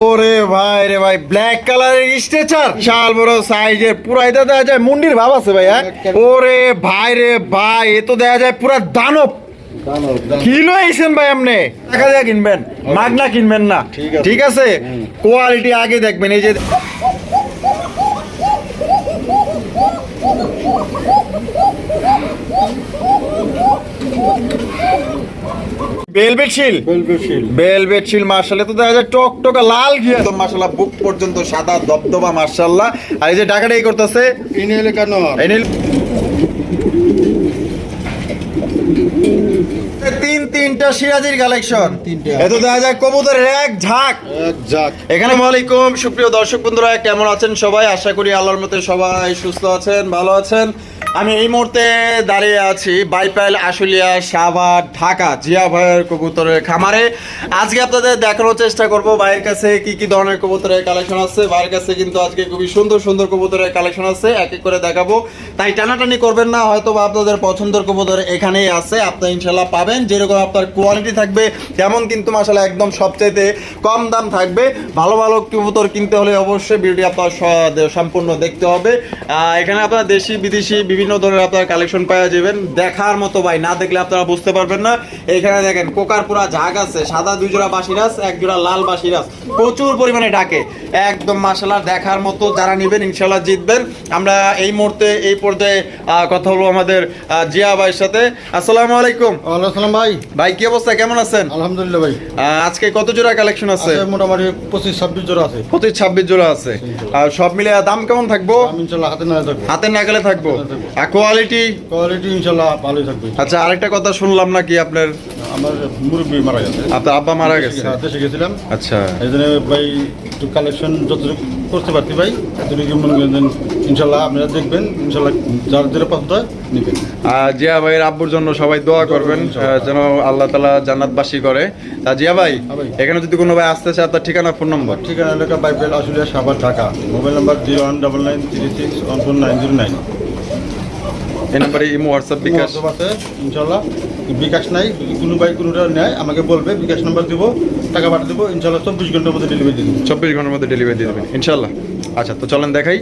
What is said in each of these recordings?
ওরে ভাই রে ভাই ব্ল্যাক কালারের স্ট্রেচার বিশাল বড় সাইজের পুরা এটা দেখা যায় মুন্ডির ভাব আছে ভাই হ্যাঁ? ওরে ভাই রে ভাই এ তো দেখা যায় পুরা দানব। কিলো আইছেন ভাই আপনি? টাকা দিয়ে কিনবেন মাগনা কিনবেন না। ঠিক আছে। কোয়ালিটি আগে দেখবেন এই যে বেলভেট শিল বেলভেট শিল মার্শাল তো দেখা যায় টক লাল ঘিয়া তো মার্শাল্লাহ বুক পর্যন্ত সাদা দবদবা মার্শাল্লাহ আর এই যে টাকাটা করতেছে? ইনেলে কেন এই তিন তিনটা সিরাজির কালেকশন তিনটা। এত দেখা যায় কবুতরের এক ঝাঁক। এক যাক এখানে আলাইকুম সুপ্রিয় দর্শক বন্ধুরা কেমন আছেন সবাই? আশা করি আল্লাহর মতে সবাই সুস্থ আছেন ভালো আছেন। আমি এই মুহূর্তে দাঁড়িয়ে আছি বাইপাইল আশুলিয়া, সাভার, ঢাকা, জিয়া ভাইয়ের কবুতরের খামারে। আজকে আপনাদের দেখানোর চেষ্টা করব ভাইয়ের কাছে কি কি ধরনের কবুতরের কালেকশন আছে। ভাইয়ের কাছে কিন্তু আজকে খুবই সুন্দর সুন্দর কবুতরের কালেকশন আছে, এক এক করে দেখাবো। তাই টানাটানি করবেন না হয়তো বা আপনাদের পছন্দের কবুতর এখানেই আছে, আপনি ইনশাল্লাহ পাবেন। যেরকম আপনার কোয়ালিটি থাকবে, তেমন কিন্তু মাসালা একদম সবচাইতে কম দাম থাকবে। ভালো ভালো কবুতর কিনতে হলে অবশ্যই ভিডিওটি আপনার সম্পূর্ণ দেখতে হবে। এখানে আপনার দেশি, বিদেশি বিভিন্ন ধরনের আপনার কালেকশন পাওয়া যাবেন। দেখার মতো ভাই না দেখলে আপনারা বুঝতে পারবেন না। এখানে দেখেন কোকার পুরা ঝাগ আছে সাদা দুই জোড়া বাসিরাস এক জোড়া লাল বাসিরাস প্রচুর পরিমাণে ডাকে। একদম মাসালা দেখার মতো যারা নেবেন ইনশাল্লাহ জিতবেন। আমরা এই মুহূর্তে এই পর্যায়ে কথা বলব আমাদের জিয়া ভাইয়ের সাথে। আসসালামু আলাইকুম। ওয়ালাইকুম সালাম ভাই। ভাই কি অবস্থা? কেমন আছেন? আলহামদুলিল্লাহ ভাই। আজকে কত জোড়া কালেকশন আছে? মোটামুটি পঁচিশ ছাব্বিশ জোড়া আছে। পঁচিশ ছাব্বিশ জোড়া আছে। আর সব মিলে দাম কেমন থাকব? ইনশাল্লাহ হাতে না থাকব। হাতের নাগালে থাকব। থাকব। আর কোয়ালিটি কোয়ালিটি ইনশাল্লাহ ভালোই থাকবে আচ্ছা আরেকটা কথা শুনলাম নাকি আপনার আমার মুরব্বী মারা গেছে আপনার আব্বা মারা গেছে হ্যাঁ, দেশে গেছিলাম আচ্ছা এই জন্য ভাই একটু কালেকশন যতটুকু করতে পারতি ভাই এতটুকু মনে করেন ইনশাল্লাহ আপনারা দেখবেন ইনশাল্লাহ যার যেটা পছন্দ হয় নেবেন আর জিয়া ভাইয়ের আব্বুর জন্য সবাই দোয়া করবেন যেন আল্লাহ তালা জান্নাতবাসী করে তা জিয়া ভাই হ্যাঁ এখানে যদি কোনো ভাই আসতে চায় তার ঠিকানা ফোন নম্বর ঠিকানা এলাকা Bible Ashulia Savar Dhaka mobile number zero one double nine three six one four nine zero nine এই নাম্বারে ইমো হোয়াটসঅ্যাপ বিকাশ। আছে ইনশাল্লাহ। বিকাশ নাই কোনো ভাই কোনোটা নেয় আমাকে বলবে বিকাশ নাম্বার দিব টাকা পাঠিয়ে দেবো ইনশাল্লাহ চব্বিশ ঘণ্টার মধ্যে ডেলিভারি দিয়ে দেবো। চব্বিশ ঘণ্টার মধ্যে ডেলিভারি দিয়ে দেবেন ইনশাল্লাহ। আচ্ছা তো চলেন দেখাই।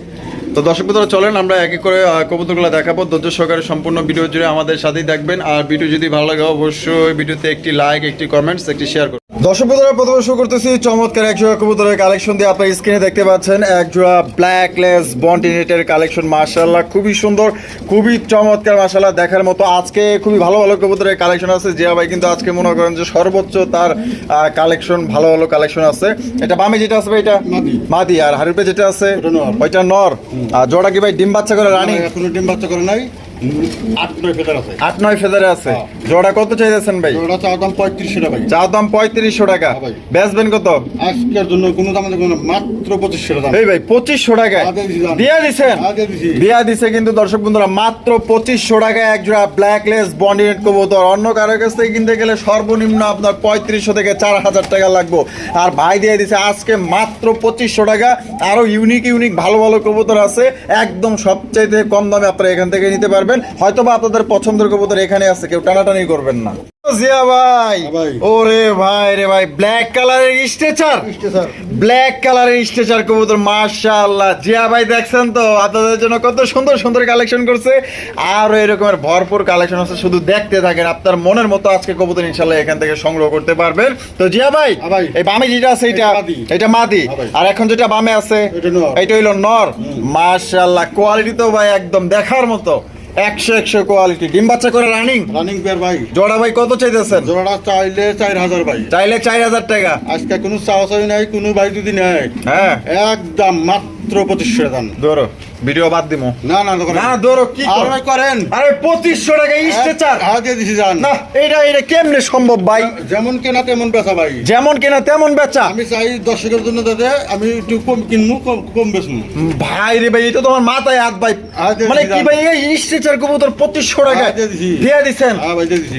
তো দর্শক বন্ধুরা চলেন আমরা এক এক করে কবুতরগুলো দেখাবো। ধৈর্য সহকারে সম্পূর্ণ ভিডিও জুড়ে আমাদের সাথেই দেখবেন আর ভিডিও যদি ভালো লাগে অবশ্যই ভিডিওতে একটি লাইক একটি কমেন্টস একটি শেয়ার দর্শক বন্ধুরা প্রথমে শুরু করতেছি চমৎকার এক জোড়া কবুতরের কালেকশন দিয়ে। আপনার স্ক্রিনে দেখতে পাচ্ছেন এক জোড়া ব্ল্যাকলেস বন্টিনেটের কালেকশন মার্শাল্লাহ খুবই সুন্দর খুবই চমৎকার মার্শাল্লাহ দেখার মতো। আজকে খুবই ভালো ভালো কবুতরের কালেকশন আছে। জিয়া ভাই কিন্তু আজকে মনে করেন যে সর্বোচ্চ তার কালেকশন ভালো ভালো কালেকশন আছে। এটা বামে যেটা আছে ভাই এটা? মাদি। আর হারুপে যেটা আছে ওইটা নর। আর জোড়া কি ভাই ডিম বাচ্চা করে রানি? এখনও ডিম বাচ্চা করে নাই। আট নয় ফেদার আছে। হ্যাঁ। জোড়া কত চাইতেছেন ভাই? দাম পঁয়ত্রিশশো টাকা চা দাম পঁয়ত্রিশশো টাকা। হ্যাঁ বেচবেন কত? আজকের জন্য কোনো দাম মাত্র পঁচিশশো টাকা এই ভাই পঁচিশশো দিছি দিছেন? দিয়া দিছে কিন্তু দর্শক বন্ধুরা মাত্র পঁচিশশো টাকায় এক জোড়া ব্ল্যাকলেস বন্ডিনেট কবুতর। অন্য কারও কাছ থেকে কিনতে গেলে সর্বনিম্ন আপনার পঁয়ত্রিশশো থেকে চার হাজার টাকা লাগবে। আর ভাই দিয়ে দিছে আজকে মাত্র পঁচিশশো টাকা। আরও ইউনিক ইউনিক ভালো ভালো কবুতর আছে। একদম সবচাইতে কম দামে আপনারা এখান থেকে নিতে পারবেন। হয়তো বা আপনাদের পছন্দের কবুতর এখানে আছে কেউ টানাটানি করবেন না। জিয়া ভাই ওরে ভাই রে ভাই ব্ল্যাক কালারের স্ট্রেচার। ব্ল্যাক কালারের স্ট্রেচার কবুতর মাশাআল্লাহ। জিয়া ভাই দেখছেন তো আপনাদের জন্য কত সুন্দর সুন্দর কালেকশন করছে। আর এরকমের ভরপুর কালেকশন আছে শুধু দেখতে থাকেন আপনার মনের মতো আজকে কবুতর ইনশাল্লাহ এখান থেকে সংগ্রহ করতে পারবেন। তো জিয়া ভাই ভাই। এই বামে যেটা আছে এটা এটা মাদি। হ্যাঁ। আর এখন যেটা বামে আছে। এটা হইল নর। মাশাআল্লাহ কোয়ালিটি তো ভাই একদম দেখার মতো। একশো একশো কোয়ালিটি ডিম বাচ্চা করে রানিং রানিং পেয়ার ভাই। জোড়া ভাই কত চাইতেছেন? জোড়া চাইলে চার হাজার ভাই। চাইলে চার হাজার টাকা। আজকে কোনো চাওয়া চাই নাই কোনো ভাই যদি নেয় হ্যাঁ। একদম মাত্র পঁচিশশো দাম ধরো ভিডিও বাদ দিমো। না না না ধরো কি করেন। আরে পঁচিশশো টাকা স্ট্রেচার হ্যাঁ দিয়ে দিছি যান। না এটা এটা কেমনে সম্ভব ভাই? যেমন কেনা তেমন বেচা ভাই। যেমন কেনা তেমন বেচা। আমি চাই দর্শকের জন্য দাদা আমি একটু কম কিনবো কম কম বেচবো ভাই রে ভাই এটা তোমার মাথায় হাত ভাই। হাত মানে কি ভাই এই স্ট্রেচার কবুতর পঁচিশশো টাকা দিয়ে দিছি। দিছেন? হ্যাঁ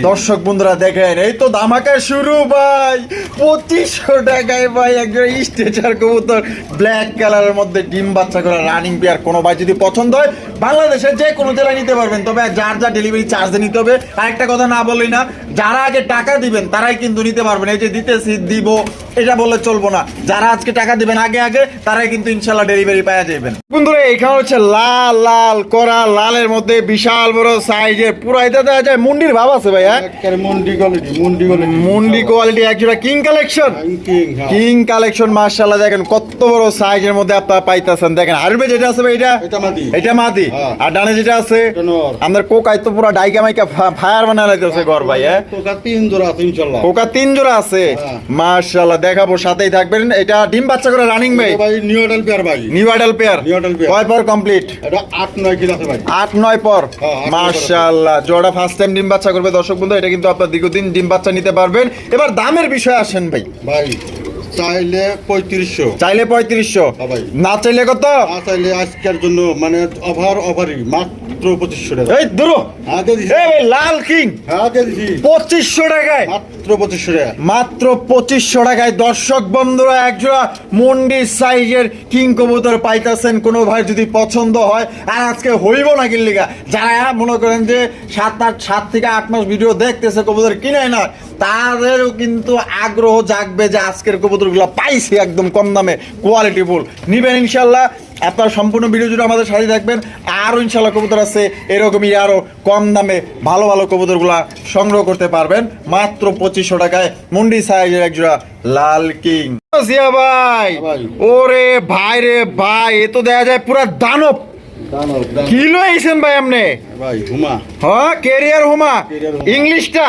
দর্শক বন্ধুরা দেখেন এই তো ধামাকা শুরু ভাই। পঁচিশশো টাকায় ভাই একজন স্ট্রেচার কবুতর ব্ল্যাক কালারের মধ্যে ডিম বাচ্চা করা রানিং পেয়ার কোনো ভাই যদি পছন্দ হয় বাংলাদেশের যে কোনো জেলায় নিতে পারবেন। তবে যার যা ডেলিভারি চার্জ নিতে হবে আর একটা কথা না বললেই না যারা আগে টাকা দিবেন তারাই কিন্তু নিতে পারবেন। এই যে দিতেছি দিব এটা বলে চলবো না। যারা আজকে টাকা দিবেন আগে আগে তারাই কিন্তু ইনশাল্লাহ ডেলিভারি পাওয়া যাবেন বন্ধুরা এখানে হচ্ছে লাল লাল করা লালের মধ্যে বিশাল বড় সাইজের পুরো এটা দেখা যায় মুন্ডির ভাব আছে ভাই হ্যাঁ? মুন্ডি কোয়ালিটি মুন্ডি কোয়ালিটি মুন্ডি কোয়ালিটি একজোড়া কিং কালেকশন কিং কালেকশন মার্শাল্লাহ দেখেন কত বড় সাইজের মধ্যে আপনারা পাইতেছেন দেখেন আরবে যেটা আছে এটা এটা মাদি। হ্যাঁ। আর ডানে যেটা আছে। আমাদের কোকাই তো পুরো ডাইকা মাইকা ফায়ার বানা লাইতেছে ঘর ভাই হ্যাঁ? কোকা তিন জোড়া আছে হ্যাঁ। মার্শাল্লাহ দেখাবো সাথেই থাকবেন। এটা ডিম বাচ্চা করে রানিং ভাই নিউ অডেল পেয়ার ভাই। New idol pair. কয় পর কমপ্লিট এটা আট নয় কিলো আছে ভাই। আট নয় পর। হ্যাঁ। মার্শাল্লাহ জোড়া ফার্স্ট টাইম ডিম বাচ্চা করবে। দর্শক বন্ধু এটা কিন্তু আপনার দীর্ঘদিন ডিম বাচ্চা নিতে পারবেন। এবার দামের বিষয়ে আসেন ভাই। ভাই চাইলে পঁয়ত্রিশশো। চাইলে পঁয়ত্রিশশো। না চাইলে কত? না চাইলে আজকের জন্য মানে অভার অভারই মাত্র পঁচিশশো টাকা। এই দূর হ্যাঁ লাল কিং। হ্যাঁ পঁচিশশো টাকায়। মাত্র পঁচিশশো টাকা। মাত্র পঁচিশশো টাকায় দর্শক বন্ধুরা, একজোড়া মন্ডি সাইজের কিং কবুতর পাইতেছেন, কোনো ভাই যদি পছন্দ হয়। আর আজকে হইব না কিল্লিগা যারা মনে করেন যে সাত আট, সাত থেকে আট মাস ভিডিও দেখতেছে, কবুতর কিনে না, তাদেরও কিন্তু আগ্রহ জাগবে যে আজকের কবুতরগুলো পাইছি একদম কম দামে কোয়ালিটি ফুল নিবেন ইনশাল্লাহ। আপনার সম্পূর্ণ ভিডিও জুড়ে আমাদের সাথে থাকবেন। আরও ইনশাল্লাহ কবুতর আছে এরকমই আরও কম দামে ভালো ভালো কবুতরগুলা সংগ্রহ করতে পারবেন। মাত্র পঁচিশশো টাকায় মুন্ডি সাইজের একজোড়া লাল কিং। জিয়া ভাই। ওরে ভাই রে ভাই এ তো দেখা যায় পুরা দানব। কিলো আইছেন ভাই আপনি? ভাই হুমা। হ্যাঁ কেরিয়ার হুমা। ইংলিশটা?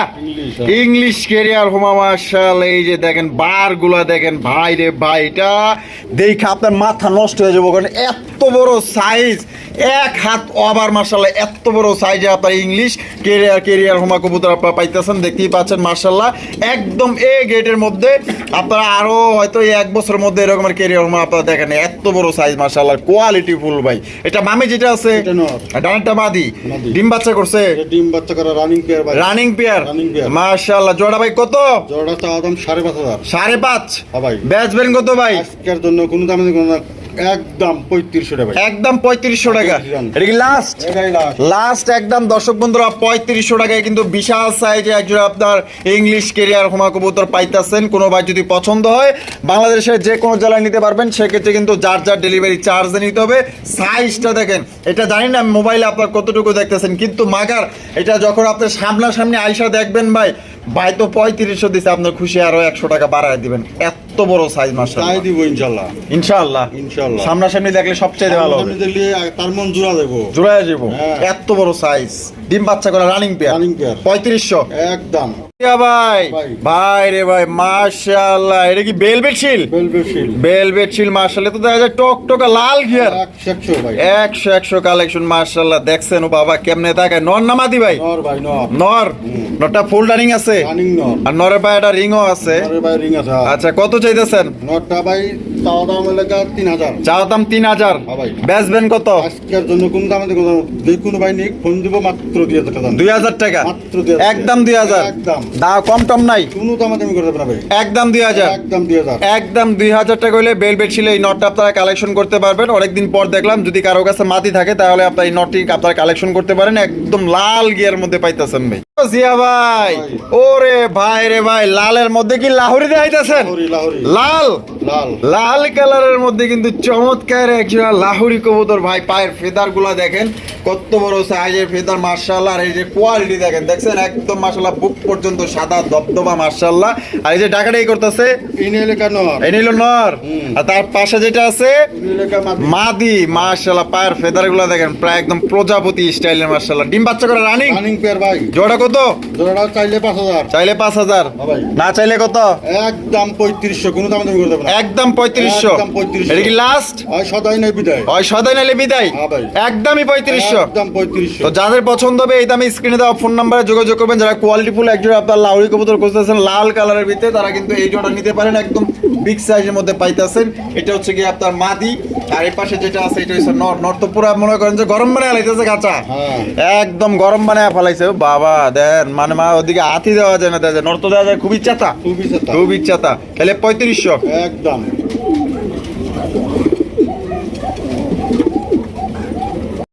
ইংলিশ, হ্যাঁ। হুমা মার্শাল এই যে দেখেন বার দেখেন ভাই রে ভাই এটা দেখে আপনার মাথা নষ্ট হয়ে যাব কারণ এত বড় সাইজ এক হাত আবার মার্শাল্লাহ এত বড় সাইজে আপনার ইংলিশ কেরিয়ার কেরিয়ার হুমা কবুতর আপনারা পাইতেছেন দেখতেই পাচ্ছেন মার্শাল্লাহ একদম এ গেটের মধ্যে আপনারা আরও হয়তো এক বছরের মধ্যে এরকমের কেরিয়ার হুমা আপনারা দেখেন এত বড় সাইজ মার্শাল্লাহ কোয়ালিটি ফুল ভাই। এটা মামে যেটা আছে। ডানেরটা মাদি। ডিম বাচ্চা করছে? ডিম বাচ্চা করা রানিং পেয়ার ভাই রানিং পেয়ার রানিং পেয়ার মাশাআল্লাহ। জোড়া ভাই কত? জোড়া চাওয়া দাম সাড়ে পাঁচ হাজার। সাড়ে পাঁচ। হ্যাঁ ভাই। বেচবেন কত ভাই? আজকের জন্য কোনো দামে কোনো না একদম পঁয়ত্রিশশো টাকা ভাই। একদম পঁয়ত্রিশশো টাকা। এটা কি লাস্ট এটাই last। লাস্ট একদম দর্শক বন্ধুরা পঁয়ত্রিশশো টাকায় কিন্তু বিশাল সাইজে একজন আপনার ইংলিশ কেরিয়ার হোমা কবুতর পাইতেছেন। কোনো ভাই যদি পছন্দ হয় বাংলাদেশের যে কোনো জেলায় নিতে পারবেন। সেক্ষেত্রে কিন্তু যার যার ডেলিভারি চার্জ নিতে হবে। সাইজটা দেখেন এটা জানি না মোবাইলে আপনার কতটুকু দেখতেছেন। কিন্তু মাগার এটা যখন আপনার সামনাসামনি আইসা দেখবেন ভাই ভাই তো পঁয়ত্রিশশো দিছে আপনার খুশি আরও একশো টাকা বাড়ায় দিবেন। এত বড় সাইজ মাসা দিব ইনশাল্লাহ ইনশাআল্লাহ। ইনশাআল্লাহ। সামনাসামনি দেখলে সবচেয়ে ভালো হবে। দেখলে তার মন জোড়া দেবো জোড়ায় যাব। হ্যাঁ। এত বড় সাইজ ডিম বাচ্চা করা রানিং পেয়ার। পঁয়ত্রিশশো। একদম। ভাই। রে ভাই মাশাআল্লাহ। এটা কি বেলভেট শিল শিল বেলভেট শিল মাশাআল্লাহ। তো দেখা যায় টক টকা লাল ভাই। কালেকশন মাশাআল্লাহ। দেখছেন ও বাবা কেমনে নর ভাই? নর ভাই নর। নর। নরটা ফুল রানিং আছে। রানিং নর। আর নরের পায়ে একটা রিংও আছে। নরের ভাই রিং আছে আচ্ছা কত চাইতেছেন? নরটা ভাই চাওয়া দাম এলাকা তিন হাজার। চাও দাম তিন হাজার। হ্যাঁ বেচবেন কত? আজকের জন্য কোন দামে যে কোনো ভাই নিক ফোন দিব মাত্র দুই হাজার টাকা। দুই হাজার টাকা? মাত্র একদম দুই হাজার? একদম। দা কম টম নাই। কোনো দামে দামি করে ভাই। একদম দুই হাজার? একদম দুই হাজার। একদম দুই হাজার টাকা হলে বেলবেট ছিল এই নটটা আপনারা কালেকশন করতে পারবেন। অনেকদিন পর দেখলাম যদি কারও কাছে মাটি থাকে তাহলে আপনার এই নটটি আপনারা কালেকশন করতে পারেন। একদম লাল গিয়ার মধ্যে পাইতেছেন ভাই। জিয়া ভাই ওরে ভাই রে ভাই লালের মধ্যে কি লাহুরি দেখাইতেছেন লাহোরি লাল। লাল? লাল কালারের মধ্যে কিন্তু চমৎকার একজোড়া লাহুরি কবুতর। ভাই পায়ের ফেদারগুলা দেখেন কত বড় সাইজের ফেদার মার্শাল্লাহ আর এই যে কোয়ালিটি দেখেন দেখছেন? একদম মার্শাল্লাহ বুক পর্যন্ত সাদা দবদবা মার্শাল্লাহ আর এই যে ডাকাটাই করতেছে? নর। আর তার পাশে যেটা আছে? মাদি। মার্শাল্লাহ পায়ের ফেদারগুলা দেখেন প্রায় একদম প্রজাপতি স্টাইলের মার্শাল্লাহ ডিম বাচ্চা করে রানিং রানিং পেয়ার ভাই। জোড়া কত? জোড়াটা চাইলে পাঁচ হাজার। চাইলে পাঁচ হাজার। হ্যাঁ ভাই। না চাইলে কত? একদম পঁয়ত্রিশশো কোনো দামে দামি করে দেবে না। একদম পঁয়ত্রিশশো। একদম 3500 এটা কি লাস্ট সদাই নেই বিদায়। ওই সদাই নাইলে বিদায়? হ্যাঁ একদমই পঁয়ত্রিশশো। একদম পঁয়ত্রিশশো। তো যাদের পছন্দ হবে এই দামে স্ক্রিনে দেওয়া ফোন নাম্বারে যোগাযোগ করবেন। যারা কোয়ালিটি ফুল একজন আপনার লাউরি কবুতর খুঁজতেছেন লাল কালারের ভিতরে তারা কিন্তু এই জোড়া নিতে পারেন একদম বিগ সাইজের মধ্যে পাইতেছেন। এটা হচ্ছে কি আপনার মাদি। আর এই পাশে যেটা আছে এটা হচ্ছে নর। নর তো পুরো মনে করেন যে গরম বানায় লাইতেছে কাঁচা। হ্যাঁ। একদম গরম বানায় ফেলাইছে। ও বাবা দেন মানে মা ওদিকে হাতি দেওয়া যায় না দেওয়া যায়। নর তো দেওয়া যায় খুবই চাতা। খুবই চেতা। খুব ইচ্ছাতা তাহলে পঁয়ত্রিশশো। একদম। Thank you.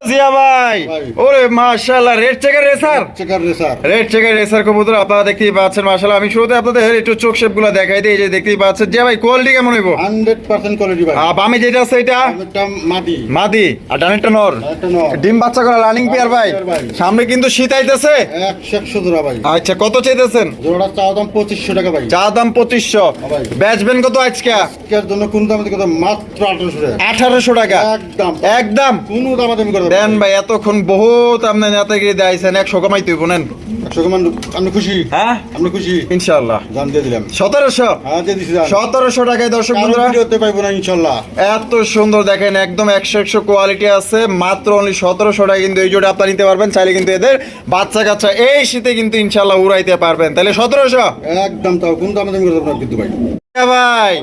জিয়া ভাই। ভাই। ওরে মাশাআল্লাহ red checker racer checker racer red checker racer কবুতর আপনারা দেখতেই পাচ্ছেন মাশাআল্লাহ। আমি শুরুতে আপনাদের একটু চোখ দেখাই দিই যে দেখতেই পাচ্ছেন। জিয়া ভাই কোয়ালিটি কেমন হইব? হান্ড্রেড পার্সেন্ট কোয়ালিটি ভাই। আহ, বামে যেটা আছে এটা? একটা মাটি মাদি আর ডানেরটা নর। ডিম বাচ্চা করা রানিং পেয়ার ভাই। সামনে কিন্তু শীত আইতেছে। জোড়া ভাই। আচ্ছা কত চাইতেছেন? চাওয়া দাম পঁচিশশো টাকা ভাই। চা দাম পঁচিশশো। ভাই। বেচবেন কত আজকে? আজকের জন্য কোন দামে কত? মাত্র আঠারোশো টাকা। আঠারোশো টাকা। একদম। একদম। কোনো ভাই এতক্ষণ বহুত নেতাগিরি দেখাইছেন একশো কমাই তুই বলেন একশো কমান আপনি খুশি? হ্যাঁ? আপনি খুশি? ইনশাল্লাহ দাম দিয়ে দিলাম। সতেরোশো? হ্যাঁ দিয়ে দিছি সতেরোশো টাকায় দর্শক বন্ধুরা? ভিডিওতে পাইবো না ইনশাল্লাহ এত সুন্দর দেখেন একদম একশো একশো কোয়ালিটি আছে মাত্র অনলি সতেরোশো টাকা কিন্তু এই জোটা আপনার নিতে পারবেন চাইলে কিন্তু এদের বাচ্চা কাচ্চা এই শীতে কিন্তু ইনশাল্লাহ উড়াইতে পারবেন। তাহলে সতেরোশো? একদম তাও কোন দামাদামি করে আপনার কিন্তু ভাই। ভাই।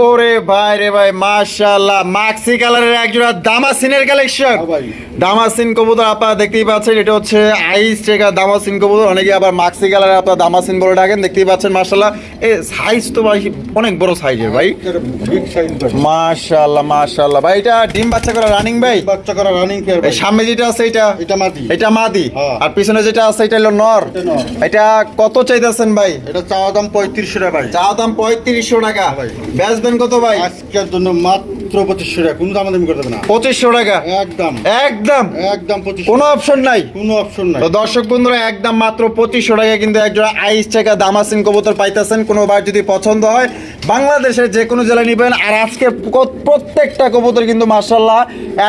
ওরে ভাই রে ভাই মাশাআল্লাহ মাক্সি কালারের একজোড়া দামাসিনের কালেকশন দামাসিন কবুতর আপনারা দেখতেই পাচ্ছেন এটা হচ্ছে আইস দামাসিন কবুতর। অনেকে আবার মাক্সি কালারের আপনারা দামাসিন বলে ডাকেন দেখতেই পাচ্ছেন মাশাআল্লাহ। এ সাইজ তো ভাই অনেক বড় সাইজের ভাই। মাশাআল্লাহ মাশাআল্লাহ। ভাই এটা ডিম বাচ্চা করা রানিং ভাই? বাচ্চা করা রানিং পেয়ার সামনে যেটা আছে এটা? এটা মাটি এটা মাদি। হ্যাঁ। আর পিছনে যেটা আছে এটা হলো নর। এটা কত চাইতেছেন ভাই? এটা চাওয়া দাম পঁয়ত্রিশশো টাকা ভাই। চা দাম টাকা। বেচবেন কত ভাই? আজকের জন্য মাত্র পঁচিশশো টাকা। কোনো দামাদামি করে দেবে না। পঁচিশশো টাকা। একদম। একদম। একদম কোনো অপশন নাই। কোনো অপশন নাই। তো দর্শক বন্ধুরা একদম মাত্র পঁচিশশো টাকা কিন্তু একজোড়া আইস টাকা দামাসিন কবুতর পাইতেছেন। কোনো বার যদি পছন্দ হয় বাংলাদেশের যে কোনো জেলায় নিবেন। আর আজকে প্রত্যেকটা কবুতর কিন্তু মার্শাল্লাহ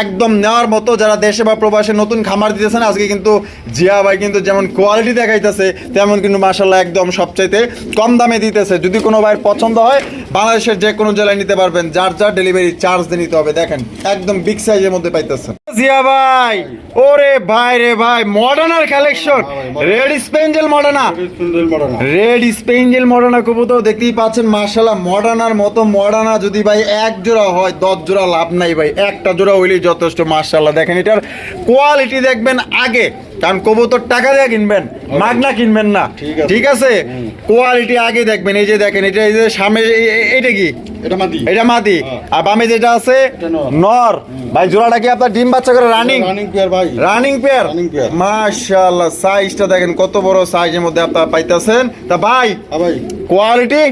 একদম নেওয়ার মতো যারা দেশে বা প্রবাসে নতুন খামার দিতেছেন আজকে কিন্তু জিয়া ভাই কিন্তু যেমন কোয়ালিটি দেখাইতেছে তেমন কিন্তু মার্শাল্লাহ একদম সবচাইতে কম দামে দিতেছে। যদি কোনো ভাইয়ের পছন্দ হয় বাংলাদেশের যে কোনো জেলায় নিতে পারবেন। যার যার ডেলিভারি চার্জ দিয়ে নিতে হবে। দেখেন একদম বিগ সাইজের মধ্যে পাইতেছেন। জিয়া ভাই ওরে ভাই রে ভাই মডার্নার collection red spangle Modena red spangle Modena কবুতর দেখতেই পাচ্ছেন মার্শাল্লাহ মডার্নার মতো মডার্না যদি ভাই এক জোড়া হয় দশ জোড়া লাভ নাই ভাই। একটা জোড়া হইলেই যথেষ্ট মার্শাল্লাহ দেখেন এটার কোয়ালিটি দেখবেন আগে কারণ কবুতর টাকা দিয়ে কিনবেন মাগনা কিনবেন না। ঠিক আছে। কোয়ালিটি আগে দেখবেন। এই যে দেখেন এটা এই যে সামনে এইটা কি? এটা এটা মাদি। হ্যাঁ। আর বামে যেটা আছে? নর। ভাই জোড়াটা কি আপনার ডিম বাচ্চা করে রানিং রানিং পেয়ার মাশাআল্লাহ সাইজটা দেখেন কত বড় সাইজের মধ্যে আপনারা পাইতেছেন। তা ভাই হ্যাঁ ভাই। কোয়ালিটি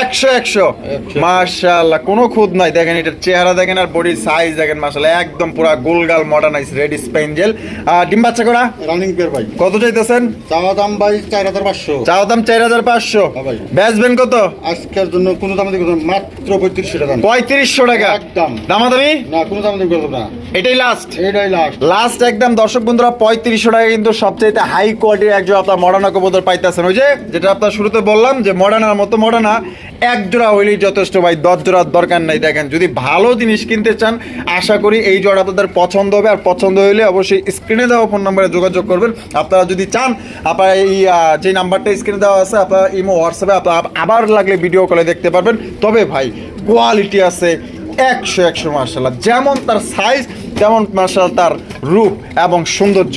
একশো একশো। একশো। কোনো খুদ নাই। দেখেন এটার চেহারা দেখেন আর বডির সাইজ দেখেন মাশাআল্লাহ একদম পুরা গোলগাল মডার্নাইজ রেড স্পেঞ্জেল আর ডিম বাচ্চা করা? রানিং পেয়ার ভাই। কত চাইতেছেন? চাওয়া দাম ভাই চার হাজার পাঁচশো। চাও দাম চার হাজার পাঁচশো। হ্যাঁ কত? আজকের জন্য কোনো দাম দিয়ে মাত্র পঁয়ত্রিশশো টাকা। পঁয়ত্রিশশো টাকা। একদম। দামাদামি? না কোনো দাম দিয়ে না। এটাই লাস্ট এইটাই লাস্ট লাস্ট একদম দর্শক বন্ধুরা পঁয়ত্রিশশো টাকা কিন্তু সবচেয়ে হাই কোয়ালিটির একজন আপনার মডার্না কবুতর পাইতেছেন। ওই যে যেটা আপনার শুরুতে বললাম যে মডার্নার মতো মডার্না এক জোড়া হইলেই যথেষ্ট ভাই, দশ জোড়ার দরকার নাই। দেখেন, যদি ভালো জিনিস কিনতে চান, আশা করি এই জোড়া আপনাদের পছন্দ হবে। আর পছন্দ হইলে অবশ্যই স্ক্রিনে দেওয়া ফোন নাম্বারে যোগাযোগ করবেন। আপনারা যদি চান, আপনারা এই যে নাম্বারটা স্ক্রিনে দেওয়া আছে, আপনারা ইমো, হোয়াটসঅ্যাপে আপনারা আবার লাগলে ভিডিও কলে দেখতে পারবেন। তবে ভাই কোয়ালিটি আছে একশো একশো মার্শাল্লাহ যেমন তার সাইজ তেমন মার্শাল তার রূপ এবং সৌন্দর্য।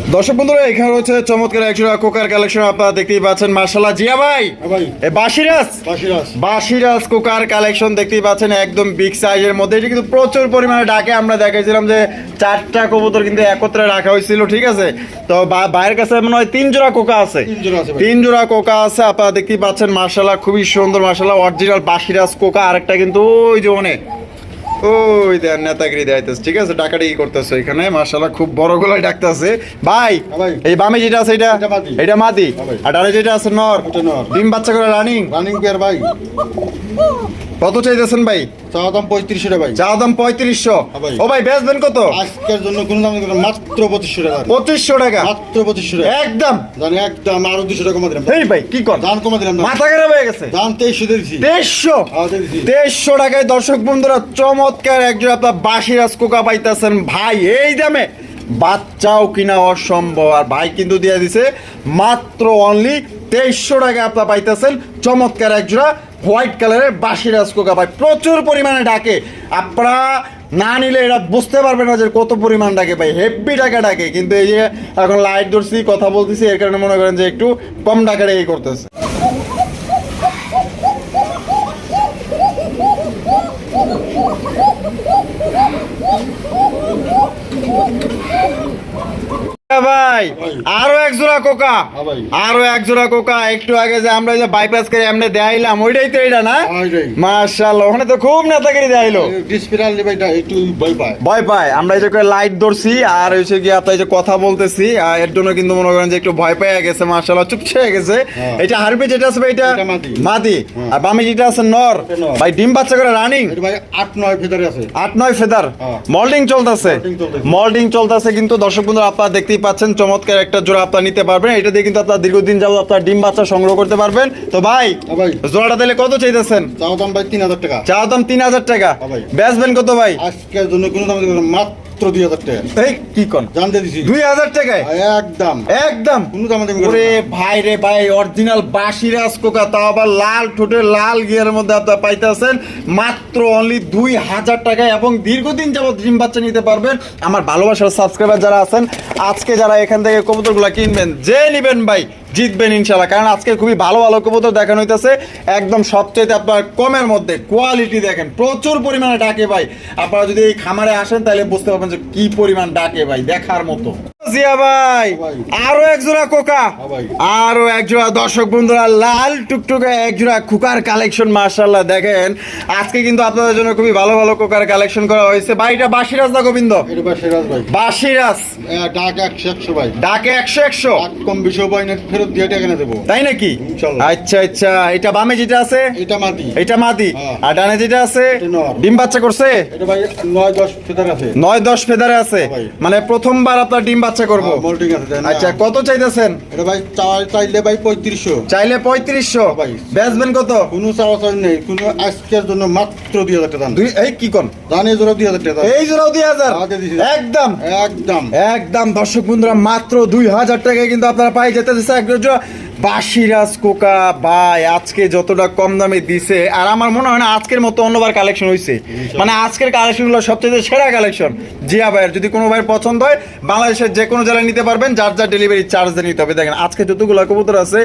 দর্শক বন্ধুরা এখানে রয়েছে চমৎকার একশো কোকার কালেকশন আপনারা দেখতেই পাচ্ছেন। মার্শাল্লাহ জিয়া ভাই। হ্যাঁ বাসিরাস বাসিরাজ? কুকার কালেকশন দেখতেই পাচ্ছেন একদম বিগ সাইজের মধ্যে। এটা কিন্তু প্রচুর পরিমাণে ডাকে। আমরা দেখেছিলাম যে চারটা কবুতর কিন্তু একত্রে রাখা হয়েছিল ঠিক আছে? তো বাইরের কাছে মনে হয় তিন জোড়া কোকা আছে। তিন জোড়া তিন জোড়া কোকা আছে আপনারা দেখতেই পাচ্ছেন মার্শাল্লাহ খুবই সুন্দর মার্শাল্লাহ অরিজিনাল বাসিরাজ কোকা। আরেকটা কিন্তু ওই যে অনেক। ওই দেন নেতাগিরি দেখাইতেছে। ঠিক আছে করতেছে এখানে। মার্শাল্লাহ খুব বড় গলায় ডাকতেছে। ভাই এই বামে যেটা আছে এটা এটা মাদি। আর ডানে যেটা আছে নর। ডিম বাচ্চা করে রানিং। রানিং পেয়ার ভাই। কত চাইতেছেন ভাই? চাওয়া দাম পঁয়ত্রিশশো টাকা ভাই। চা দাম পঁয়ত্রিশশো। হ্যাঁ ও ভাই বেচবেন কত? আজকের জন্য কোনো দাম মাত্র পঁচিশশো টাকা। পঁচিশশো টাকা? মাত্র পঁচিশশো টাকা। একদম। জানি একদম আরও দুশো টাকা কমা দিলাম এই ভাই কি কর? দাম কমা দিলাম মাথা খারাপ হয়ে গেছে। দাম তেইশশো দিয়েছি দেড়শো হ্যাঁ। দেড়শো টাকায় দর্শক বন্ধুরা চমৎকার একজন আপনার বাসি রাজকোকা পাইতেছেন। ভাই, এই দামে বাচ্চাও কিনা অসম্ভব। আর ভাই কিন্তু দিয়ে দিছে, মাত্র অনলি তেইশশো টাকা আপনারা পাইতেছেন। চমৎকার এক জোড়া হোয়াইট কালারের বাসিরাজ কোকা। ভাই, প্রচুর পরিমাণে ডাকে। আপনারা না নিলে এটা বুঝতে পারবেন না যে কত পরিমাণ ডাকে। ভাই হেভি টাকা ডাকে। কিন্তু এই যে এখন লাইট ধরছি, কথা বলতেছি, এর কারণে মনে করেন যে একটু কম টাকা এই করতেছে। ভাই। আরও এক জোড়া কোকা। হ্যাঁ আরও এক জোড়া কোকা। একটু আগে যে আমরা যে বাইপাস করে এমনি দেখাইলাম ওইটাই তো এটা না? ওইটাই। ওখানে তো খুব নেতাগিরি দেখাইলো ভয় পায়। আমরা এই যে করে লাইট ধরছি আর হচ্ছে কি আপনার যে কথা বলতেছি আর এর জন্য কিন্তু মনে করেন যে একটু ভয় পেয়ে গেছে মার্শাল্লাহ চুপছে হয়ে গেছে। হ্যাঁ। এটা হারপি যেটা আছে এটা? মাদি। হ্যাঁ। আর বামি যেটা আছে নর। ভাই ডিম বাচ্চা করে রানিং ভাই আট নয় ভেতরে আছে। আট নয় ফেদার। হ্যাঁ। মল্ডিং চলতেছে। মল্ডিং চলতেছে। কিন্তু দর্শক বন্ধুরা আপনারা দেখতেই পাচ্ছেন চমৎকার একটা জোড়া আপনার নিতে পারবেন। এটা দিয়ে কিন্তু আপনার দীর্ঘদিন যাব আপনার ডিম বাচ্চা সংগ্রহ করতে পারবেন। তো ভাই হ্যাঁ ভাই। জোড়াটা দিলে কত চাইতেছেন? চাও দাম ভাই তিন হাজার টাকা। চাও দাম তিন হাজার টাকা। বেসবেন ভাই। বেচবেন কত ভাই? আজকের জন্য কোনো দাম না, মাত্র দুই হাজার টাকা। এই কি কোন? জানতে দিছি। দুই হাজার টাকায়? একদম। একদম? কোনো দাম দিবে ওরে ভাই রে ভাই অরিজিনাল বাসিরাজ কোকা তাও আবার লাল ঠোঁটে লাল গিয়ারের মধ্যে আপনারা পাইতেছেন। মাত্র অনলি দুই হাজার টাকায় এবং দীর্ঘদিন যাবত ডিম বাচ্চা নিতে পারবেন আমার ভালোবাসার সাবস্ক্রাইবার যারা আছেন আজকে যারা এখান থেকে কবুতরগুলো কিনবেন যে নিবেন ভাই জিতবেন ইনশাল্লাহ কারণ আজকে খুবই ভালো ভালো কবুতর দেখানো হইতেছে। একদম সবচেয়ে আপনার কমের মধ্যে কোয়ালিটি দেখেন। প্রচুর পরিমাণে ডাকে ভাই। আপনারা যদি এই খামারে আসেন তাহলে বুঝতে পারবেন যে কি পরিমাণ ডাকে ভাই। দেখার মতো। জিয়া ভাই ভাই। আরও এক জোড়া কোকা আরও এক জোড়া। দর্শক বন্ধুরা লাল টুকটুকে এক জোড়া কুকার কালেকশন মার্শাল্লাহ দেখেন। আজকে কিন্তু আপনাদের জন্য খুবই ভালো ভালো কুকার কালেকশন করা হয়েছে। ভাই এটা বাসিরাজ না গোবিন্দ? এটা ভাই সিরাজ ভাই। বাসিরাজ। এ, একশো একশো ভাই। ডাকে একশো একশো। কম ফেরত দিয়ে টাকা না দেবো। তাই নাকি? আচ্ছা আচ্ছা। এটা বামে যেটা আছে? এটা মাটি এটা হ্যাঁ। আর ডানে যেটা আছে? ডিম বাচ্চা করছে? নয় দশ ফেদার আছে। নয় দশ ফেদারে আছে। মানে প্রথমবার আপনার ডিম বাচ্চা করব। না। আচ্ছা কত চাইতেছেন? এটা ভাই চাইলে ভাই পঁয়ত্রিশশো। চাইলে পঁয়ত্রিশশো। ভাই। বেচবেন কত? কোনো নেই। কোনো আজকের জন্য মাত্র দুই হাজার টাকা দুই এই কি কোন? জানিয়ে জোড়া দুই হাজার টাকা এই জোড়াও দুই হাজার? একদম। একদম। একদম। দর্শক বন্ধুরা মাত্র দুই হাজার টাকায় কিন্তু আপনারা পাই যেতে দিচ্ছে এক জোড়া বাসিরাজ কোকা ভাই আজকে যতটা কম দামে দিছে। আর আমার মনে হয় না আজকের মতো অন্যবার কালেকশন হয়েছে মানে আজকের কালেকশনগুলো সবচেয়ে সেরা কালেকশন জিয়া ভাইয়ের যদি কোনো ভাইয়ের পছন্দ হয় বাংলাদেশের যে কোনো জেলায় নিতে পারবেন। যার যার ডেলিভারি চার্জ দিয়ে নিতে হবে। দেখেন আজকে যতগুলো কবুতর আছে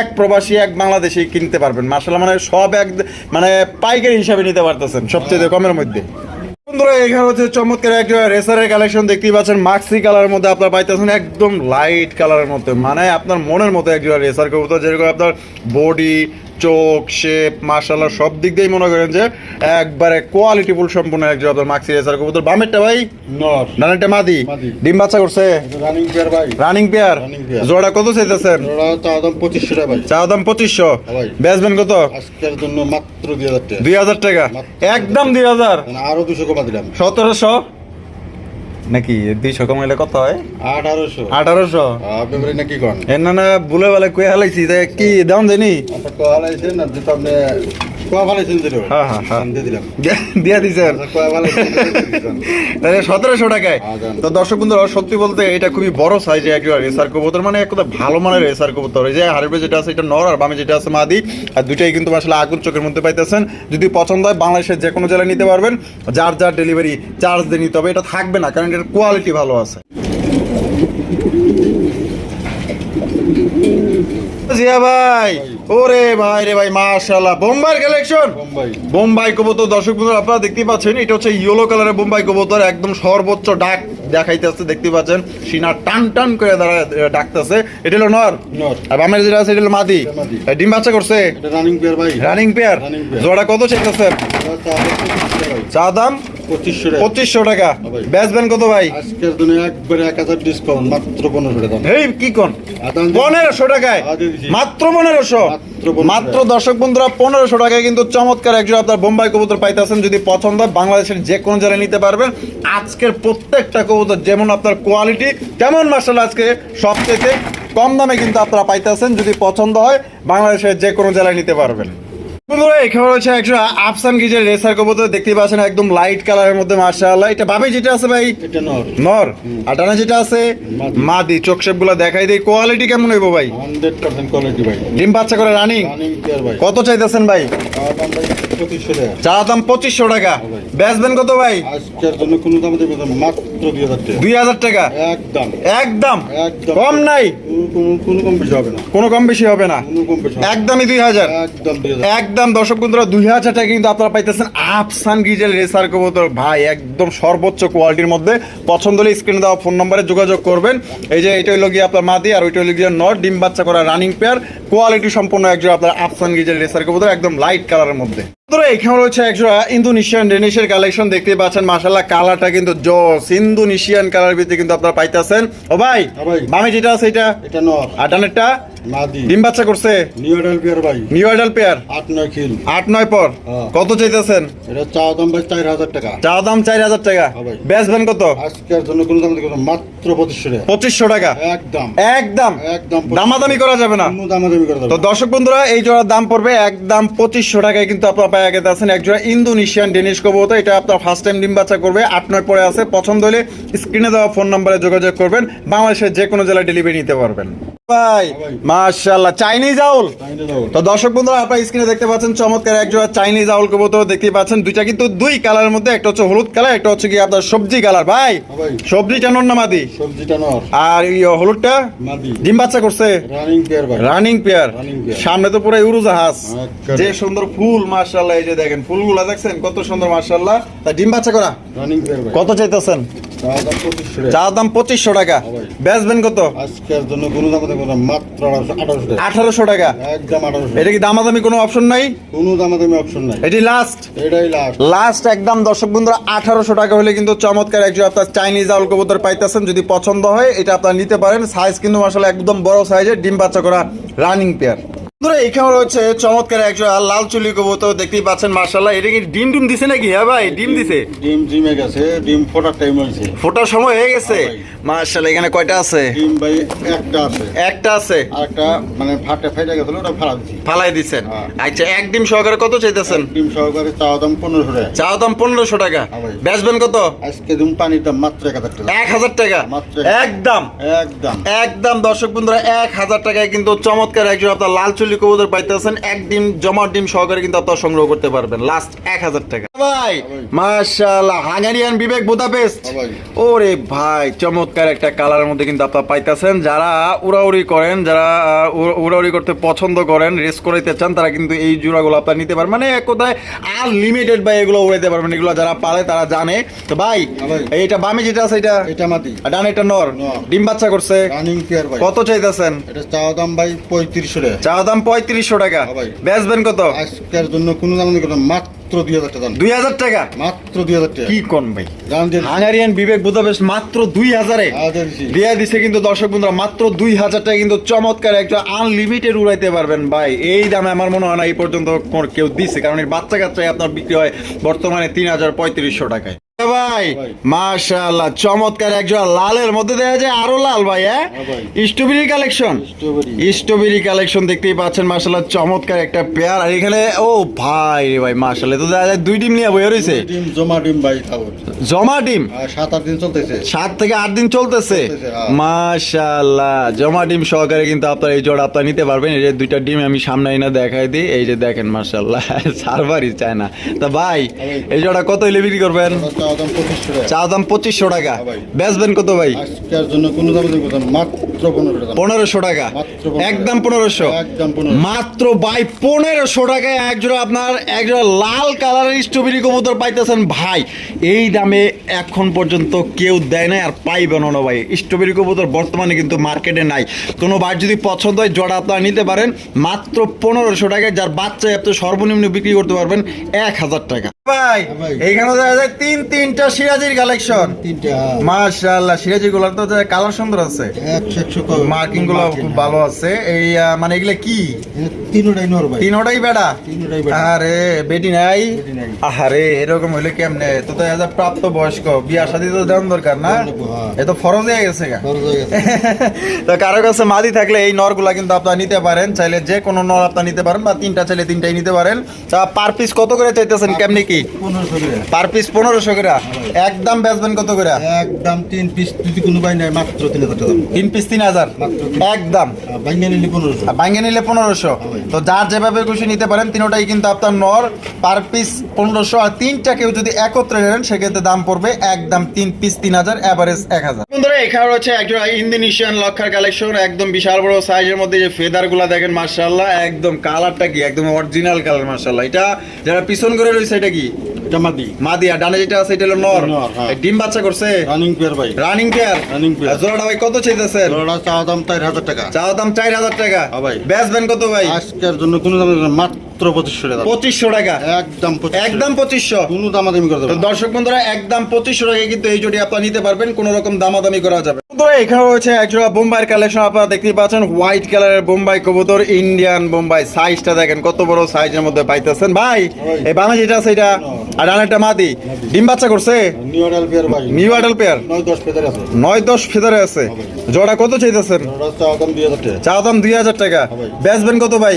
এক প্রবাসী এক বাংলাদেশি কিনতে পারবেন। মাসাল্লাহ মানে সব এক মানে পাইকারি হিসাবে নিতে পারতেছেন সবচেয়ে কমের মধ্যে। বন্ধুরা, এখানে হচ্ছে চমৎকার এক রেসারের কালেকশন দেখতেই পাচ্ছেন। মাক্সি কালারের মধ্যে আপনার পাইতেছেন, একদম লাইট কালারের মধ্যে। মানে আপনার মনের মতো একজন রেসার কবুতর, যেরকম আপনার বডি চোখ শেপ মার্শাল্লাহ সব দিক দিয়েই মনে করেন যে একবারে কোয়ালিটিফুল সম্পূর্ণ একজোড়া আপনার মাক্সি রেসার কবুতর। বামেরটা ভাই? নর। ডানেরটা মাদি। ডিম বাচ্চা করছে? রানিং পেয়ার ভাই। রানিং পেয়ার জোড়া কত চাইতেছেন? জোড়া দাম পঁচিশশো টাকা ভাই। চা দাম পঁচিশশো। ভাই। বেচবেন কত? আজকের জন্য মাত্র দুই হাজার টাকা। দুই হাজার টাকা। একদম দুই হাজার। মানে আরও দুশো কমা দিলাম। সতেরোশো? নাকি দুইশো কমাইলে কত হয়? আঠারোশো। আঠারোশো? আপনি নাকি কন? এর না না বলে বলে কয়ে হালাইছি কি দাম জানি আপনার না যেটা আপনি হ্যাঁ, হ্যাঁ, হ্যাঁ। আচ্ছা, সতেরোশো টাকায়। তো দর্শক বন্ধুরা সত্যি বলতে এটা খুবই বড় সাইজে একটা রেসার কবুতর মানে এক কথা ভালো মানের রেসার কবুতর। এই যে হারিবে যেটা আছে এটা নর আর বামে যেটা আছে মাদি আর দুইটাই কিন্তু আসলে আগুন চোখের মধ্যে পাইতেছেন। যদি পছন্দ হয় বাংলাদেশের যে কোনো জেলায় নিতে পারবেন। যার যার ডেলিভারি চার্জ দিয়ে নিতে হবে এটা থাকবে না কারণ এটার কোয়ালিটি ভালো আছে। জিয়া ভাই ওরে ভাই রে ভাই মাশাআল্লাহ। বোম্বাই কালেকশন বোম্বাই। কবুতর দর্শক বন্ধুরা আপনারা দেখতেই পাচ্ছেন এটা হচ্ছে ইয়েলো কালারের বোম্বাই কবুতর একদম সর্বোচ্চ ডাক দেখাইতেছে দেখতে পাচ্ছেন সিনা টান টান করে দাঁড়া ডাকতেছে। এটা হলো নর। আর বামের যেটা আছে এটা হলো মাদি। ডিম বাচ্চা করছে? রানিং পেয়ার ভাই। রানিং পেয়ার জোড়া কত চাইতেছেন? চা দাম? পঁচিশশো টাকা। বেচবেন কত ভাই? আজকের জন্য একবারে এক হাজার ডিসকাউন্ট মাত্র পনেরোশো টাকা এই কি কোন? পনেরোশো টাকায়। মাত্র পনেরোশো? মাত্র 1500 মাত্র দর্শক বন্ধুরা পনেরোশো টাকায় কিন্তু চমৎকার একজন আপনার বোম্বাই কবুতর পাইতেছেন। যদি পছন্দ হয় বাংলাদেশের যে কোনো জেলায় নিতে পারবেন। আজকের প্রত্যেকটা কবুতর যেমন আপনার কোয়ালিটি তেমন মার্শাল আজকে সবচেয়ে কম দামে কিন্তু আপনারা পাইতেছেন। যদি পছন্দ হয় বাংলাদেশের যে কোনো জেলায় নিতে পারবেন। বন্ধুরা এখানে রয়েছে একশো আফসান গিজের রেসার কবুতর। দেখতে পাচ্ছেন একদম লাইট কালারের মধ্যে মাশাআল্লাহ। এটা বাবে যেটা আছে ভাই? নর। নর। আর ডানা যেটা আছে? মাদি। মাদি। চোখ শেপগুলো দেখাই দেই। কোয়ালিটি কেমন হইব ভাই? কোয়ালিটি ভাই। ডিম বাচ্চা করে রানিং রানিং পেয়ার ভাই। কত চাইতেছেন ভাই? তার দাম ভাই পঁচিশশো টাকা। চা দাম পঁচিশশো টাকা। বেচবেন কত ভাই? দুই হাজার টাকা। একদম। একদম? কম নাই? বেশি হবে না। কোনো কম বেশি হবে না? কোনো কম বেশি হবে না। একদমই দুই হাজার। একদম একদম দর্শক বন্ধুরা, দুই হাজার টাকা কিন্তু আপনারা পাইতেছেন আফসান গিজেল রেসার কবুতর। ভাই, একদম সর্বোচ্চ কোয়ালিটির মধ্যে। পছন্দ হলে স্ক্রিনে দেওয়া ফোন নম্বরে যোগাযোগ করবেন। এই যে, এটা হলো গিয়ে আপনার মাদি আর ওইটা হলো গিয়ে নট, ডিম বাচ্চা করা রানিং পেয়ার কোয়ালিটি সম্পূর্ণ একজন আপনার আফসান গিজেল রেসার কবুতর, একদম লাইট কালারের মধ্যে। বন্ধুরা, এখানে রয়েছে একজোড়া ইন্দোনেশিয়ান ডেনিশের কালেকশন দেখতে পাচ্ছেন। মাশাল্লাহ কালারটা কিন্তু জস। ইন্দোনেশিয়ান কালার ভিতরে কিন্তু আপনারা পাইতেছেন। ও ভাই হ্যাঁ বামে যেটা আছে এটা? এটা নর। আর ডানেরটা? ডিম বাচ্চা করছে? নিউ এডাল পেয়ার ভাই। নিউ আইডাল পেয়ার আট নয় খিল। আট নয় পর? হ্যাঁ। কত চাইতেছেন? এটা চা দাম ভাই চার হাজার টাকা। চা দাম চার হাজার টাকা। হ্যাঁ বেচবেন কত? আজকের জন্য কোনো দাম দেবে মাত্র পঁচিশশো টাকা। পঁচিশশো টাকা। একদম। একদম। একদম দামাদামি করা যাবে না। কোনো দামাদামি করে তো দর্শক বন্ধুরা এই জোড়ার দাম পড়বে একদম পঁচিশশো টাকায় কিন্তু আপনারা পাই আগে আছেন একজন ইন্দোনেশিয়ান ডেনিশ কবুতর। এটা আপনার ফার্স্ট টাইম ডিম বাচ্চা করবে, আট নয় পরে আছে। পছন্দ হলে স্ক্রিনে দেওয়া ফোন নাম্বারে যোগাযোগ করবেন। বাংলাদেশের যে কোনো জেলায় ডেলিভারি নিতে পারবেন। ভাই। চাইনিজ আউল তো দর্শক বন্ধুরা আপনারা স্ক্রিনে দেখতে পাচ্ছেন চমৎকার চাইনিজ আউল কবুতর দেখতে পাচ্ছেন। দুইটা কিন্তু দুই কালারের মধ্যে একটা হচ্ছে হলুদ কালার একটা হচ্ছে কি আপনার সবজি কালার ভাই ভাই। না মাদি? সবজিটা নর। আর এই হলুদটা? মাদি। ডিম বাচ্চা করছে? রানিং পেয়ার রানিং পেয়ার সামনে তো পুরো ইউরো জাহাজ। যে সুন্দর ফুল মার্শাল্লাহ এই যে দেখেন ফুলগুলো দেখছেন কত সুন্দর মার্শাল্লাহ তা ডিম বাচ্চা করা? রানিং পেয়ার কত চাইতেছেন? চা দাম পঁচিশশো টাকা। হ্যাঁ। বেচবেন কত? আজকের জন্য কোনো দাম মাত্র আঠারোশো টাকা। আঠারোশো টাকা? একদম আঠারোশো এটা কি দামাদামি কোনো অপশন নাই? কোনো দামাদামি অপশন নাই। এটি লাস্ট এটাই লাস্ট লাস্ট একদম দর্শক বন্ধুরা আঠারোশো টাকা হলে কিন্তু চমৎকার একজন আপনার চাইনিজ আউল কবুতর পাইতেছেন যদি পছন্দ হয় এটা আপনারা নিতে পারেন। সাইজ কিন্তু আসলে একদম বড় সাইজের ডিম বাচ্চা করা রানিং পেয়ার বন্ধুরা এখানে রয়েছে চমৎকার একজন লাল চুলি কবুতর দেখতেই পাচ্ছেন মার্শাল্লাহ এটা কি ডিম ডিম দিছে নাকি? হ্যাঁ ভাই ডিম দিছে। ডিম জিমে গেছে ডিম ফোটার টাইম হয়েছে। ফোটার সময় হয়ে গেছে। হ্যাঁ মার্শাল্লাহ এখানে কয়টা আছে? ডিম ভাই একটা আছে। একটা আছে? মানে ফাটে গেছিল ওটা ফালা দিচ্ছি ফালাই দিচ্ছেন হ্যাঁ। আচ্ছা এক ডিম সহকারে কত চাইতেছেন? ডিম সহকারে চাওয়া দাম পনেরোশো টাকা। চাও দাম পনেরোশো টাকা। হ্যাঁ বেচবেন কত? আজকে দিন পানির দাম মাত্র এক হাজার টাকা। এক হাজার টাকা? মাত্র একদম একদম একদম দর্শক বন্ধুরা এক হাজার টাকায় কিন্তু চমৎকার একজন আপনার লাল চুলি কবুতর পাইতেছেন এক ডিম জমা ডিম সহকারে কিন্তু আপনার সংগ্রহ করতে পারবেন। লাস্ট এক হাজার টাকা। ভাই মাশাআল্লাহ হাঙ্গারিয়ান বিবেক বুদাপেস্ট। ওরে ভাই চমৎকার একটা কালারের মধ্যে কিন্তু আপনার পাইতেছেন। যারা উড়াউড়ি করেন যারা উড়াউড়ি করতে পছন্দ করেন রেস করাইতে চান তারা কিন্তু এই জোড়াগুলো আপনার নিতে পারবেন। মানে এক কথায় আনলিমিটেড ভাই এগুলো উড়াইতে পারবেন। এগুলো যারা পারে তারা জানে। তো ভাই। এইটা বামে যেটা আছে এটা? এটা মাটি। আর ডানে এটা নর। ডিম বাচ্চা করছে। রানিং পেয়ার ভাই। কত চাইতেছেন? এটা চাওয়া দাম ভাই পঁয়ত্রিশশো টাকা। চা দাম পঁয়ত্রিশশো টাকা। বেচবেন কত? আজকের জন্য কোনো দাম নেই মাত্র দুই হাজার টাকা দুই হাজার টাকা? মাত্র দুই হাজার টাকা। কি কোন ভাই? দাম হাঙ্গারিয়ান বিবেক মাত্র দুই হাজারে। দিছে। কিন্তু দর্শক বন্ধুরা মাত্র দুই হাজার টাকা কিন্তু চমৎকার একটা আনলিমিটেড উড়াইতে পারবেন ভাই। এই দামে আমার মনে হয় না এই পর্যন্ত কেউ দিচ্ছে কারণ বাচ্চা কাচ্চায় আপনার বিক্রি হয় বর্তমানে তিন হাজার পঁয়ত্রিশশো টাকায়। ভাই। ভাই। মাশাআল্লাহ চমৎকার একজন লালের মধ্যে দেখা যায় আরও লাল ভাই হ্যাঁ? হ্যাঁ স্ট্রবেরি কালেকশন? স্ট্রবেরি। কালেকশন দেখতেই পাচ্ছেন মাশাআল্লাহ চমৎকার একটা পেয়ার। আর এখানে ও ভাই রে ভাই মাশাআল্লাহ তো দেখা যায় দুই ডিম নিয়ে বইয়া রয়েছে ডিম জমা ডিম ভাই জমা ডিম? আর সাত আট দিন চলতেছে। সাত থেকে আট দিন চলতেছে? হ্যাঁ। মাশাআল্লাহ জমা ডিম সহকারে কিন্তু আপনার এই জোড়া আপনার নিতে পারবেন। এই যে দুইটা ডিম আমি সামনে এনে দেখাই দিই। এই যে দেখেন মাশাআল্লাহ সার্ভারই চায় না। তা ভাই এই জোড়া কত হইলে বিক্রি করবেন? চা দাম পঁচিশশো টাকা। হ্যাঁ ভাই। বেচবেন কত ভাই। পনেরোশো টাকা। একদম পনেরোশো। মাত্র বাই পনেরোশো টাকায় একজোড়া আপনার একজোড়া লাল কালারের স্ট্রবেরি কবুতর পাইতেছেন ভাই। এই দামে এখন পর্যন্ত কেউ দেয় না আর পাইবেন না ভাই। স্ট্রবেরি কবুতর বর্তমানে কিন্তু মার্কেটে নাই। কোনো বার যদি পছন্দ হয় জোড়া আপনারা নিতে পারেন। মাত্র পনেরোশো টাকায় যার বাচ্চা আপনি সর্বনিম্ন বিক্রি করতে পারবেন এক হাজার টাকা। ভাই ভাই। এইখানে দেখা যায় তিন তিনটা সিরাজির কালেকশন তিনটা মাশাআল্লাহ সিরাজি গুলার তো কালার সুন্দর আছে। একশো একশো কম। মার্কিংগুলো খুব ভালো আছে। এই মানে এগুলা কি? তিনটাই নর ভাই। তিনোটাই বেড়া? আরে বেটি নাই? বেটি এরকম হইলে কেমনে? তো প্রাপ্ত বয়স্ক বিয়া শাদী তো দেওয়ার দরকার না? হ্যাঁ। এ তো ফরজ হয়ে গেছে হয়ে গেছে। তো কারও কাছে মাদি থাকলে এই নরগুলা কিন্তু আপনারা নিতে পারেন। চাইলে যে কোনো নর আপনারা নিতে পারেন বা তিনটা চাইলে তিনটাই নিতে পারেন। তা পার পিস কত করে চাইতেছেন কেমনি কি? করে। পার পিস পনেরোশো করে। একদম বেচবেন কত করে? একদম তিন পিস যদি কোনো নাই মাত্র তিন হাজার টাকা। তিন পিস তিন হাজার? একদম। নিলে পনেরোশো। ভাঙ্গে নিলে পনেরোশো। তো যার যেভাবে খুশি নিতে পারেন তিনোটাই কিন্তু আপনার নর। পার পিস পনেরোশো আর তিনটা কেউ যদি একত্রে নেন সেক্ষেত্রে দাম পড়বে একদম তিন পিস তিন হাজার অ্যাভারেজ এক হাজার। বন্ধুরা এখানে রয়েছে একজন ইন্দোনেশিয়ান লক্ষার কালেকশন একদম বিশাল বড় সাইজের মধ্যে যে ফেদারগুলা দেখেন মার্শাল্লাহ একদম কালারটা কি একদম অরিজিনাল কালার মার্শাল্লাহ এটা যারা পিছন করে রয়েছে এটা কি? এটা মাদি। মাদিয়া ডানে যেটা আছে এটা হলো নর। হ্যাঁ। ডিম বাচ্চা করছে? রানিং পেয়ার ভাই। Running pair Running pair। জোড়াটা ভাই কত চাইতেছেন? জোড়া চা দাম চার হাজার টাকা। চাওয়া দাম চার হাজার টাকা। হ্যাঁ ভাই। বেচবেন কত ভাই? আজকের জন্য কোনো দাম মাত্র পঁচিশশো টাকা পঁচিশশো টাকা? একদম একদম পঁচিশশো? কোনো দামাদামি করে তো দর্শক বন্ধুরা একদম পঁচিশশো টাকায় কিন্তু এই জোটি আপনারা নিতে পারবেন কোনো রকম দামাদামি করা যাবে এখানে রয়েছে একজোড়া বোম্বাইয়ের কালেকশন আপনারা দেখতেই পাচ্ছেন হোয়াইট কালারের বোম্বাই কবুতর ইন্ডিয়ান বোম্বাই। সাইজটা দেখেন কত বড় সাইজের মধ্যে পাইতেছেন। ভাই এই বামে যেটা আছে এটা আর ডানেরটা মাদি ডিম বাচ্চা করছে? নিউ আডাল পেয়ার নয় দশ ফেদারে আছে। জোড়া কত চাইতেছেন? চা দাম দুই হাজার টাকা। বেচবেন কত ভাই?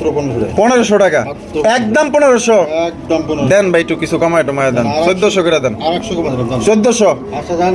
জন্য কোনো দাম নেই, মাত্র পনেরোশো টাকা। পনেরোশো টাকা? একদম পনেরোশো? একদম দেন ভাই একটু কিছু কমায় টমায় দেন। চোদ্দশো করে দেন। আর একশো কমা দিলাম দাম। চোদ্দশো?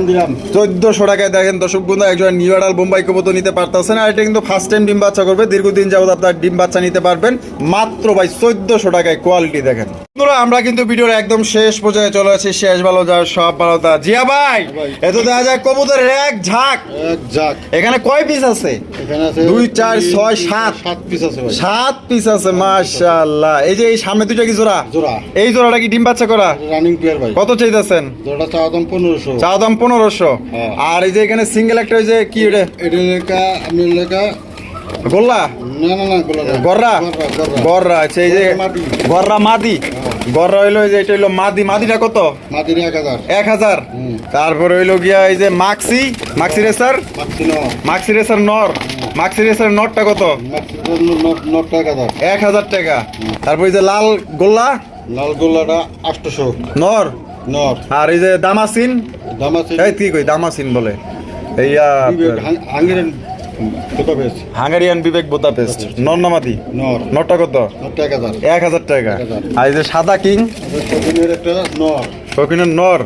দিলাম। চোদ্দশো টাকায় দেখেন দর্শক বন্ধু একজন নিউ আডাল বোম্বাই কবুতর নিতে পারতেছেন। আর এটা কিন্তু ফার্স্ট টাইম ডিম বাচ্চা করবে। দীর্ঘদিন যাবত আপনার ডিম বাচ্চা নিতে পারবেন। মাত্র ভাই চোদ্দশো টাকায় কোয়ালিটি দেখেন। বন্ধুরা আমরা কিন্তু ভিডিওর একদম শেষ পর্যায়ে চলে আসি। শেষ ভালো যা সব ভালো তার। জিয়া ভাই। এত দেখা যায় কবুতরের এক ঝাঁক। এক এখানে কয় পিস আছে? এখানে আছে দুই, চার, ছয়, সাত। সাত পিস আছে সাত পিস আছে মাশাআল্লাহ। এই যে এই সামনে দুইটা কি জোড়া? জোড়া। এই জোড়াটা কি ডিম বাচ্চা করা? রানিং পেয়ার ভাই। কত চাইতাছেন? জোড়া চা দাম 1500 চা দাম পনেরোশো। হ্যাঁ। আর এই যে এখানে সিঙ্গেল একটা ওই যে কি এটা এটা লেখা আমি লেখা গোল্লা? না না না গোল্লা গররা? গররা, গররা। গররা আচ্ছা এই যে গররা মাদি। গররা এই যে এটা হইল মাদি মাদিটা কত? মাদির এক হাজার। এক হাজার। তারপরে হইল গিয়া এই যে মাক্সি মাক্সি রেসার? মাক্সি রেসার নর। মাক্সি রেসার নরটা কত? এক হাজার। টাকা। তারপর এই যে লাল গোল্লা? লাল গোল্লাটা আটশোশো নর। নর। আর এই যে দামাসিন? দাম আছে এই কি কই দামাসিন বলে। এইয়া হাঙ্গারিয়ান বিবেক বোতাপেস্ট নর না নর। নরটা কত? এক হাজার। টাকা। আর এই যে সাদা কিং? নর। শৌখিনের নর?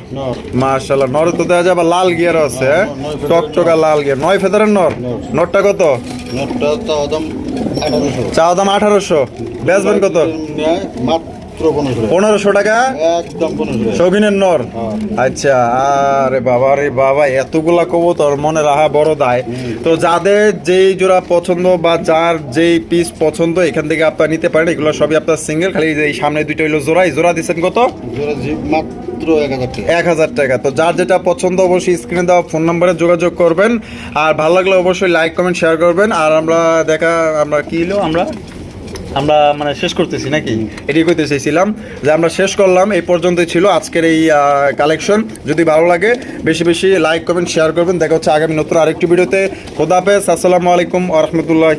মাশাল্লাহ নর তো দেখা যায় আবার লাল গিয়ার আছে হ্যাঁ? টকটকা লাল গিয়ার। নয় ফেদারের নর? নর। নরটা কত? নটটা চা দাম আঠারোশো। বেচবেন কত? মাত্র পনেরোশো টাকা। শৌখিনের নর? হ্যাঁ। আচ্ছা আরে বাবা রে বাবা এতগুলা কবুতর মনে রাখা বড় দায়। তো যাদের যেই জোড়া পছন্দ বা যার যেই পিস পছন্দ এখান থেকে আপনারা নিতে পারেন। এগুলো সবই আপনার সিঙ্গেল খালি এই সামনে দুইটা হইল জোড়া। এই জোড়া দিচ্ছেন কত? মাত্র এক হাজার টাকা। এক হাজার টাকা। তো যার যেটা পছন্দ অবশ্যই স্ক্রিনে দেওয়া ফোন নাম্বারে যোগাযোগ করবেন। আর ভালো লাগলে অবশ্যই লাইক কমেন্ট শেয়ার করবেন। আর আমরা দেখা আমরা কি আমরা? আমরা মানে শেষ করতেছি নাকি? এটি করতে চাইছিলাম যে আমরা শেষ করলাম, এই পর্যন্তই ছিল আজকের এই কালেকশন যদি ভালো লাগে, বেশি বেশি লাইক করবেন শেয়ার করবেন। দেখা হচ্ছে আগামী নতুন আরেকটি ভিডিওতে। খোদাফেজ আসসালামু আলাইকুম আ রহমতুল্লাহ